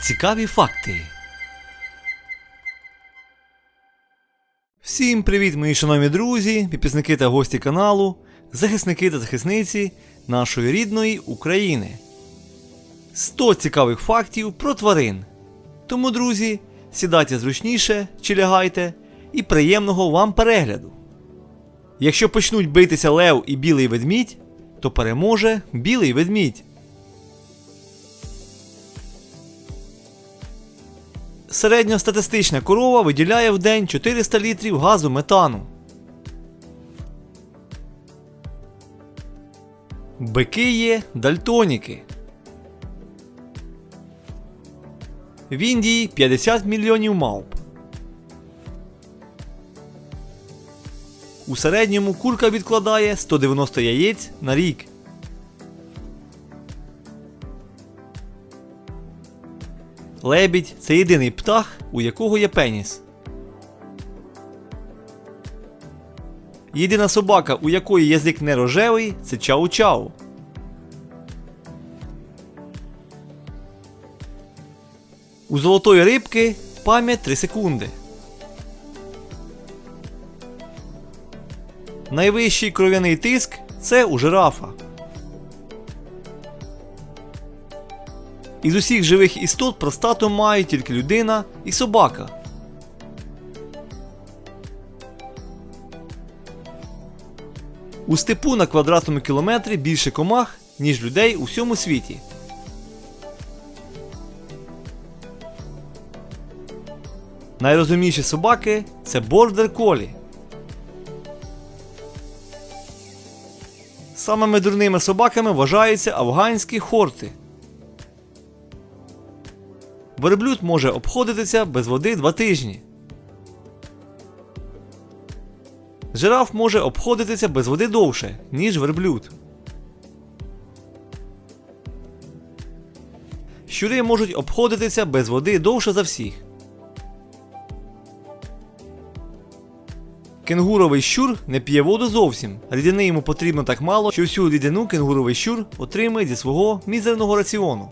Цікаві факти. Всім привіт, мої шановні друзі, підписники та гості каналу, захисники та захисниці нашої рідної України. 100 цікавих фактів про тварин. Тому, друзі, сідайте зручніше чи лягайте і приємного вам перегляду. Якщо почнуть битися лев і білий ведмідь, то переможе білий ведмідь. Середньостатистична корова виділяє в день 400 літрів газу метану. Бики є дальтоніки. В Індії 50 мільйонів мавп. У середньому курка відкладає 190 яєць на рік. Лебідь це єдиний птах, у якого є пеніс. Єдина собака, у якої язик не рожевий, це чау-чау. У золотої рибки пам'ять 3 секунди. Найвищий кров'яний тиск це у жирафа. Із усіх живих істот простату мають тільки людина і собака. У степу на квадратному кілометрі більше комах, ніж людей у всьому світі. Найрозумніші собаки це бордер колі. Самими дурними собаками вважаються афганські хорти. Верблюд може обходитися без води 2 тижні. Жираф може обходитися без води довше, ніж верблюд. Щури можуть обходитися без води довше за всіх. Кенгуровий щур не п'є воду зовсім. Рідини йому потрібно так мало, що всю рідину кенгуровий щур отримує зі свого мізерного раціону.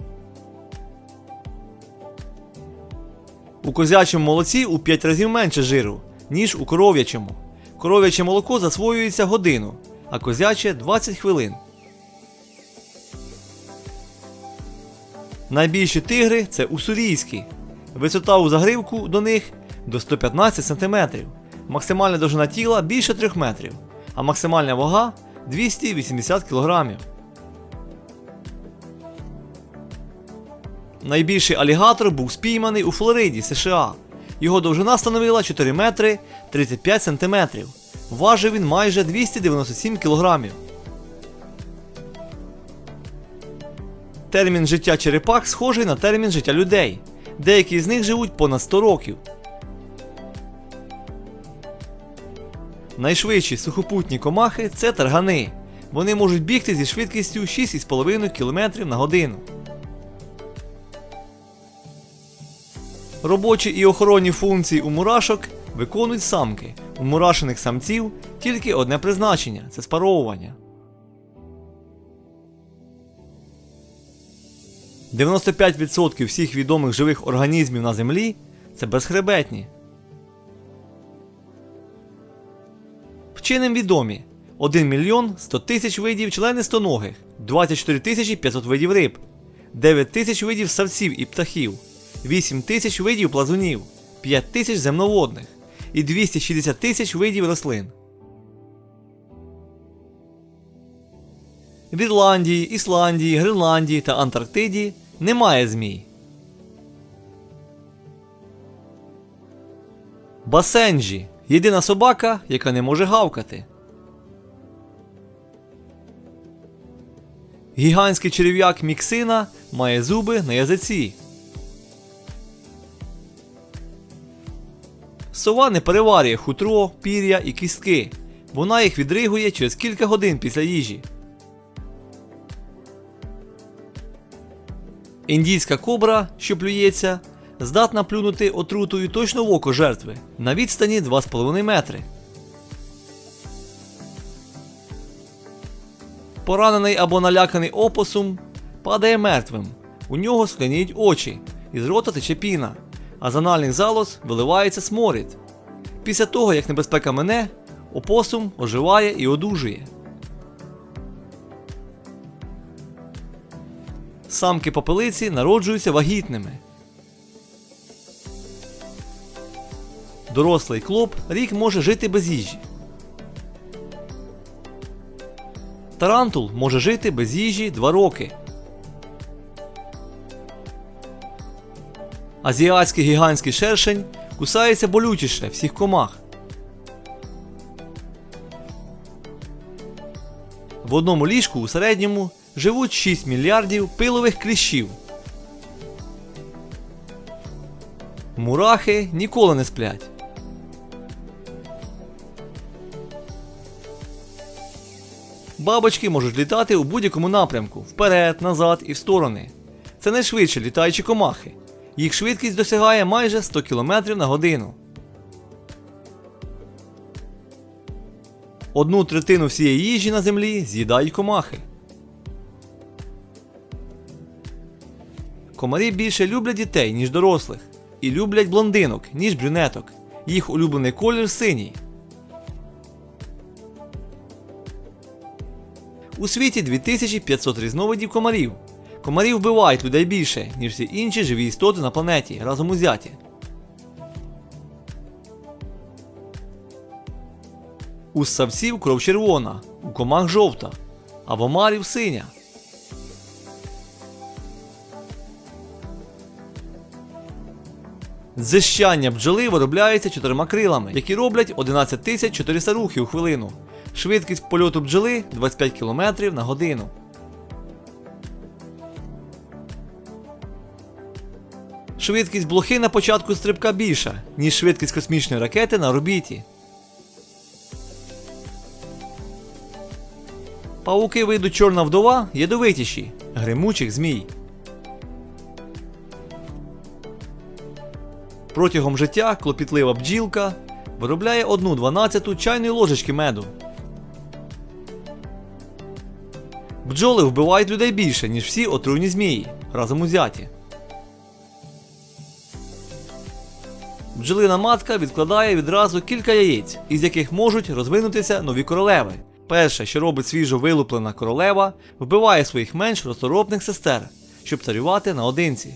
У козячому молоці у 5 разів менше жиру, ніж у коров'ячому. Коров'яче молоко засвоюється годину, а козяче 20 хвилин. Найбільші тигри це уссурійські. Висота у загривку до них до 115 см. Максимальна довжина тіла більше 3 метрів, а максимальна вага 280 кг. Найбільший алігатор був спійманий у Флориді, США. Його довжина становила 4 метри 35 сантиметрів. Важив він майже 297 кілограмів. Термін життя черепах схожий на термін життя людей. Деякі з них живуть понад 100 років. Найшвидші сухопутні комахи це таргани. Вони можуть бігти зі швидкістю 6,5 км на годину. Робочі і охоронні функції у мурашок виконують самки. У мурашених самців тільки одне призначення це спаровування. 95% всіх відомих живих організмів на Землі це безхребетні. Вченим відомі 1 мільйон 100 тисяч видів членистоногих, 24 тисячі 500 видів риб, 9 тисяч видів савців і птахів, 8 тисяч видів плазунів, 5 тисяч земноводних і 260 тисяч видів рослин. В Ірландії, Ісландії, Гренландії та Антарктиді немає змій. Басенджі єдина собака, яка не може гавкати. Гігантський черев'як міксина має зуби на язиці. Сова не переварює хутро, пір'я і кістки. Вона їх відригує через кілька годин після їжі. Індійська кобра, що плюється, здатна плюнути отрутою точно в око жертви на відстані 2,5 метри. Поранений або наляканий опосум падає мертвим. У нього скляніють очі. із рота тече піна, а з анальних залоз виливається сморід. Після того, як небезпека мине, опосум оживає і одужує. Самки попелиці народжуються вагітними. Дорослий клоп рік може жити без їжі. Тарантул може жити без їжі 2 роки. Азіатський гігантський шершень кусається болючіше всіх комах. В одному ліжку у середньому живуть 6 мільярдів пилових кліщів. Мурахи ніколи не сплять. Бабочки можуть літати у будь-якому напрямку вперед, назад і в сторони. Це найшвидші літаючі комахи. Їх швидкість досягає майже 100 км на годину. Одну третину всієї їжі на землі з'їдають комахи. Комарі більше люблять дітей, ніж дорослих, і люблять блондинок, ніж брюнеток. Їх улюблений колір синій. У світі 2500 різновидів комарів. Комарі вбивають людей більше, ніж всі інші живі істоти на планеті разом узяті. У ссавців кров червона, у комах жовта, а в омарів синя. Дзищання бджоли виробляється чотирма крилами, які роблять 11 400 рухів у хвилину. Швидкість польоту бджоли 25 км на годину. Швидкість блохи на початку стрибка більша, ніж швидкість космічної ракети на орбіті. Пауки виду чорна вдова ядовитіші, гримучих змій. Протягом життя клопітлива бджілка виробляє 1 12 чайної ложечки меду. Бджоли вбивають людей більше, ніж всі отруйні змії, разом узяті. Бджолина матка відкладає відразу кілька яєць, із яких можуть розвинутися нові королеви. Перше, що робить свіжо вилуплена королева, вбиває своїх менш розторопних сестер, щоб царювати наодинці.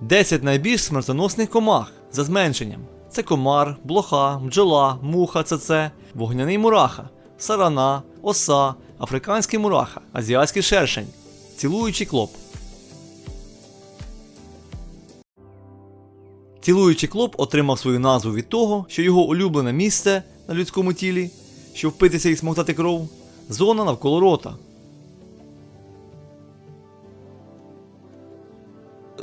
10 найбільш смертоносних комах за зменшенням. Це комар, блоха, бджола, муха ЦЦ, вогняний мураха, сарана, оса, африканський мураха, азіатський шершень, цілуючий клоп. Цілуючий клоп отримав свою назву від того, що його улюблене місце на людському тілі, щоб впитися і смоктати кров, зона навколо рота.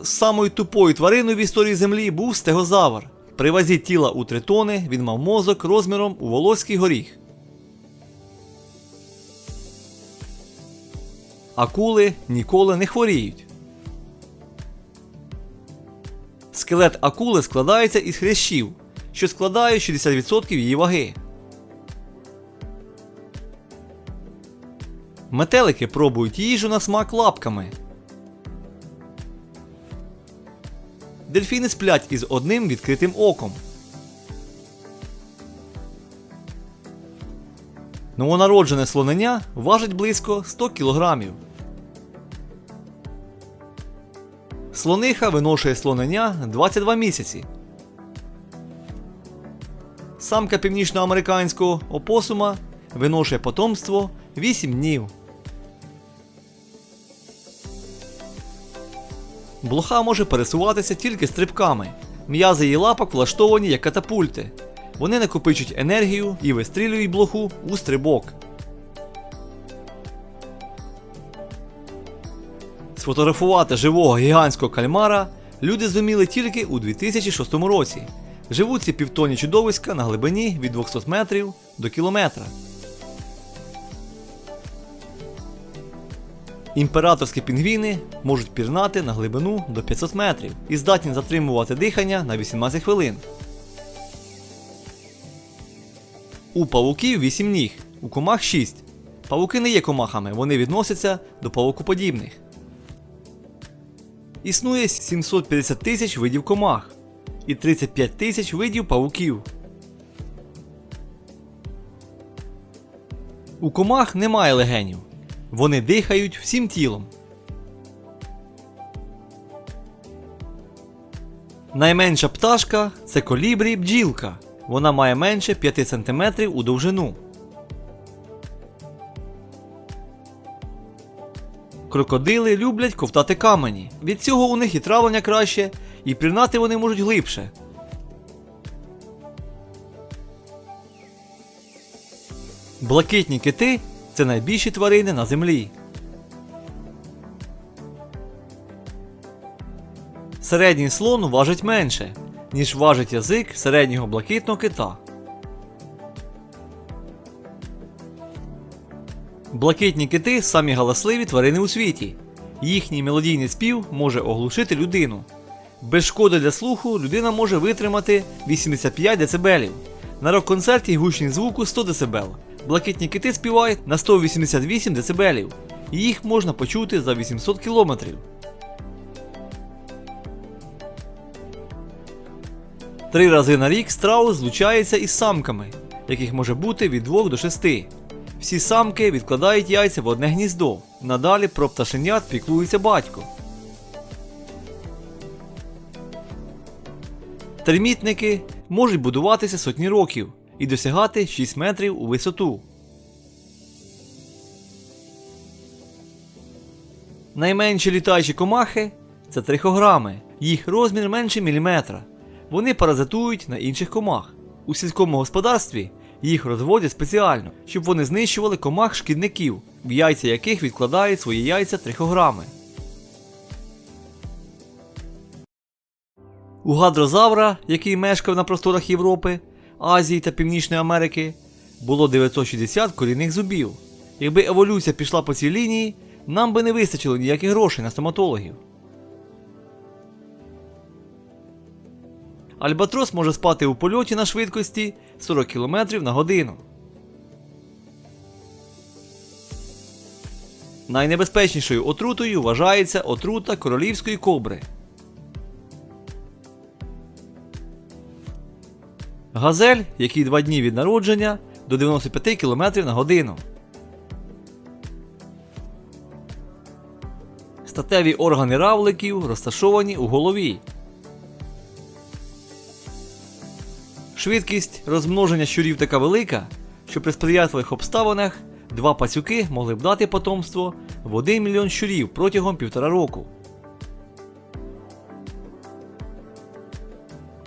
Самою тупою твариною в історії Землі був стегозавр. При вазі тіла у 3 тони він мав мозок розміром у волоський горіх. Акули ніколи не хворіють. Скелет акули складається із хрящів, що складає 60% її ваги. Метелики пробують їжу на смак лапками. Дельфіни сплять із одним відкритим оком. Новонароджене слонення важить близько 100 кг. Слониха виношує слонення 22 місяці. Самка північноамериканського опосума виношує потомство 8 днів. Блоха може пересуватися тільки стрибками. М'язи її лапок влаштовані як катапульти. Вони накопичують енергію і вистрілюють блоху у стрибок. Сфотографувати живого гігантського кальмара люди зуміли тільки у 2006 році. Живуть ці півтонні чудовиська на глибині від 200 метрів до кілометра. Імператорські пінгвіни можуть пірнати на глибину до 500 метрів і здатні затримувати дихання на 18 хвилин. У павуків 8 ніг, у комах 6. Павуки не є комахами, вони відносяться до павукоподібних. Існує 750 тисяч видів комах і 35 тисяч видів павуків. У комах немає легенів. Вони дихають всім тілом. Найменша пташка це колібрі бджілка. Вона має менше 5 см у довжину. Крокодили люблять ковтати камені. Від цього у них і травлення краще, і пірнати вони можуть глибше. Блакитні кити це найбільші тварини на землі. Середній слон важить менше, ніж важить язик середнього блакитного кита. Блакитні кити самі галасливі тварини у світі. Їхній мелодійний спів може оглушити людину. Без шкоди для слуху людина може витримати 85 дБ. На рок-концерті гучність звуку 100 дБ. Блакитні кити співають на 188 дБ. Їх можна почути за 800 км. Три рази на рік страус злучається із самками, яких може бути від 2 до 6. Всі самки відкладають яйця в одне гніздо. Надалі про пташенят піклується батько. Термітники можуть будуватися сотні років і досягати 6 метрів у висоту. Найменші літаючі комахи це трихограми. Їх розмір менше міліметра. Вони паразитують на інших комах. У сільському господарстві їх розводять спеціально, щоб вони знищували комах шкідників, в яйця яких відкладають свої яйця трихограми. У гадрозавра, який мешкав на просторах Європи, Азії та Північної Америки, було 960 корінних зубів. Якби еволюція пішла по цій лінії, нам би не вистачило ніяких грошей на стоматологів. Альбатрос може спати у польоті на швидкості 40 км на годину. Найнебезпечнішою отрутою вважається отрута королівської кобри. Газель, який два дні від народження до 95 км на годину. Статеві органи равликів розташовані у голові. Швидкість розмноження щурів така велика, що при сприятливих обставинах два пацюки могли б дати потомство в 1 мільйон щурів протягом півтора року.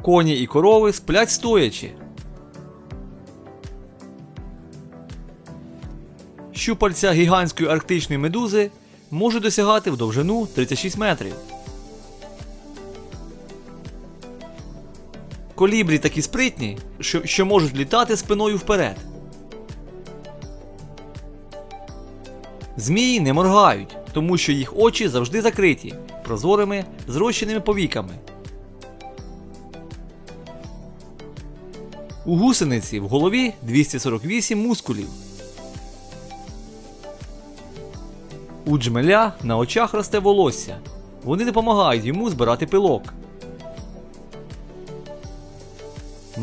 Коні і корови сплять стоячи. Щупальця гігантської арктичної медузи можуть досягати в довжину 36 метрів. Колібрі такі спритні, що, що можуть літати спиною вперед. Змії не моргають, тому що їх очі завжди закриті, прозорими, зрощеними повіками. У гусениці в голові 248 мускулів. У джмеля на очах росте волосся. Вони допомагають йому збирати пилок.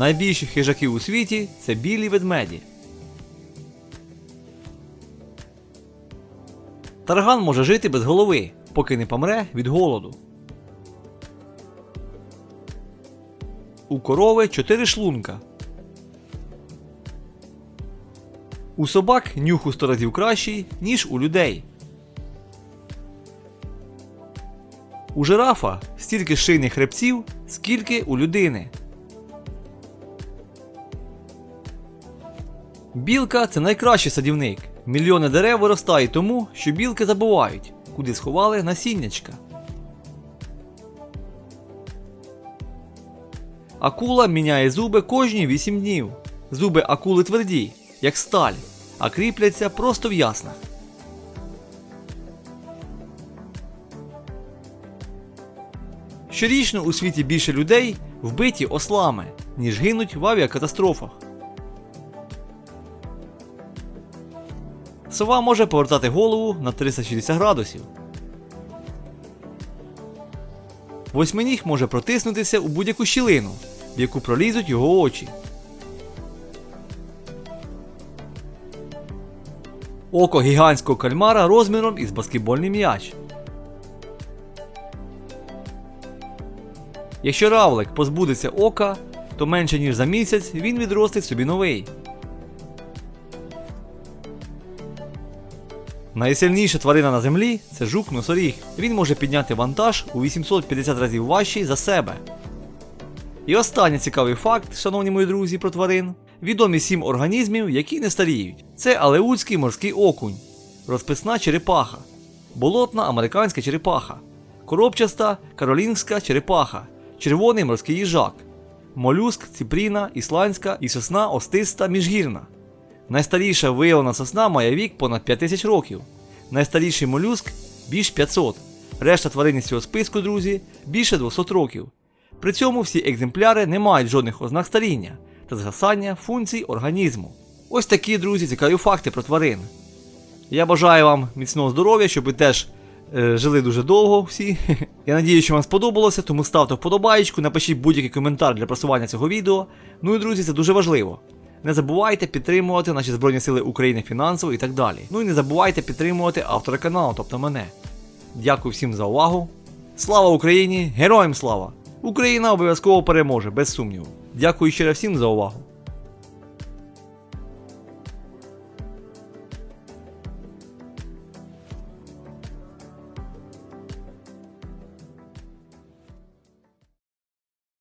Найбільші хижаки у світі це білі ведмеді. Тарган може жити без голови, поки не помре від голоду. У корови 4 шлунка. У собак нюх у 100 разів кращий, ніж у людей. У жирафа стільки шийних хребців, скільки у людини. Білка це найкращий садівник. Мільйони дерев виростають тому, що білки забувають, куди сховали насіннячка. Акула міняє зуби кожні 8 днів. Зуби акули тверді, як сталь, а кріпляться просто в яснах. Щорічно у світі більше людей вбиті ослами, ніж гинуть в авіакатастрофах. Сова може повертати голову на 360 градусів. Восьминіг може протиснутися у будь-яку щілину, в яку пролізуть його очі. Око гігантського кальмара розміром із баскетбольний м'яч. Якщо равлик позбудеться ока, то менше ніж за місяць він відростить собі новий. Найсильніша тварина на землі це жук носоріг. Він може підняти вантаж у 850 разів важчий за себе. І останній цікавий факт, шановні мої друзі, про тварин. Відомі сім організмів, які не старіють. Це алеутський морський окунь, розписна черепаха, болотна американська черепаха, коробчаста каролінська черепаха, червоний морський їжак, молюск, ципріна, ісландська і сосна остиста міжгірна. Найстаріша виявлена сосна має вік понад 5000 років. Найстаріший молюск більш 500. Решта тварин із цього списку, друзі, більше 200 років. При цьому всі екземпляри не мають жодних ознак старіння та згасання функцій організму. Ось такі, друзі, цікаві факти про тварин. Я бажаю вам міцного здоров'я, щоб ви теж е, жили дуже довго всі. Я надію, що вам сподобалося, тому ставте вподобаєчку, напишіть будь-який коментар для просування цього відео. Ну і друзі, це дуже важливо. Не забувайте підтримувати наші Збройні Сили України фінансово і так далі. Ну і не забувайте підтримувати автора каналу, тобто мене. Дякую всім за увагу. Слава Україні! Героям слава! Україна обов'язково переможе, без сумніву. Дякую ще раз всім за увагу.